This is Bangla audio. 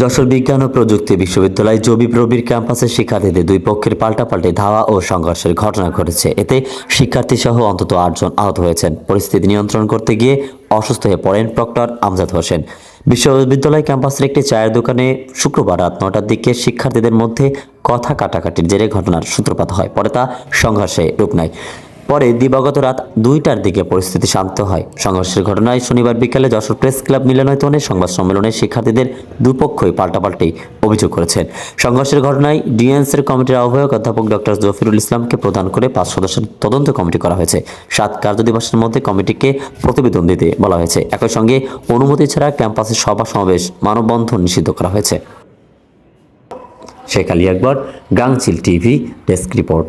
যশোর বিজ্ঞান ও প্রযুক্তি বিশ্ববিদ্যালয় জবি প্রবীর ক্যাম্পাসের শিক্ষার্থীদের দুই পক্ষের পাল্টাপাল্টি ধাওয়া ও সংঘর্ষের ঘটনা ঘটেছে। এতে শিক্ষার্থী সহ অন্তত আটজন আহত হয়েছেন। পরিস্থিতি নিয়ন্ত্রণ করতে গিয়ে অসুস্থ হয়ে পড়েন প্রক্টর আমজাদ হোসেন। বিশ্ববিদ্যালয় ক্যাম্পাসের একটি চায়ের দোকানে শুক্রবার রাত নটার দিকে শিক্ষার্থীদের মধ্যে কথা কাটাকাটির জেরে ঘটনার সূত্রপাত হয়, পরে তা সংঘর্ষে রূপ নেয়। পরে দিবাগত রাত দুইটার দিকে পরিস্থিতি শান্ত হয়। সংঘর্ষের ঘটনায় শনিবার বিকেলে যশোর প্রেস ক্লাব মিলনায়তনে সংবাদ সম্মেলনে শিক্ষার্থীদের দুপক্ষই পাল্টাপাল্টি অভিযোগ করেছেন। সংঘর্ষের ঘটনায় ডিএনসির কমিটির আহ্বায়ক অধ্যাপক ডক্টর জফিরুল ইসলামকে প্রদান করে পাঁচ সদস্যের তদন্ত কমিটি করা হয়েছে। সাত কার্যদিবসের মধ্যে কমিটিকে প্রতিবেদন দিতে বলা হয়েছে। একই সঙ্গে অনুমতি ছাড়া ক্যাম্পাসে সভা সমাবেশ মানববন্ধন নিষিদ্ধ করা হয়েছে। Sheikh Ali Akbar Gangchil TV, desk report.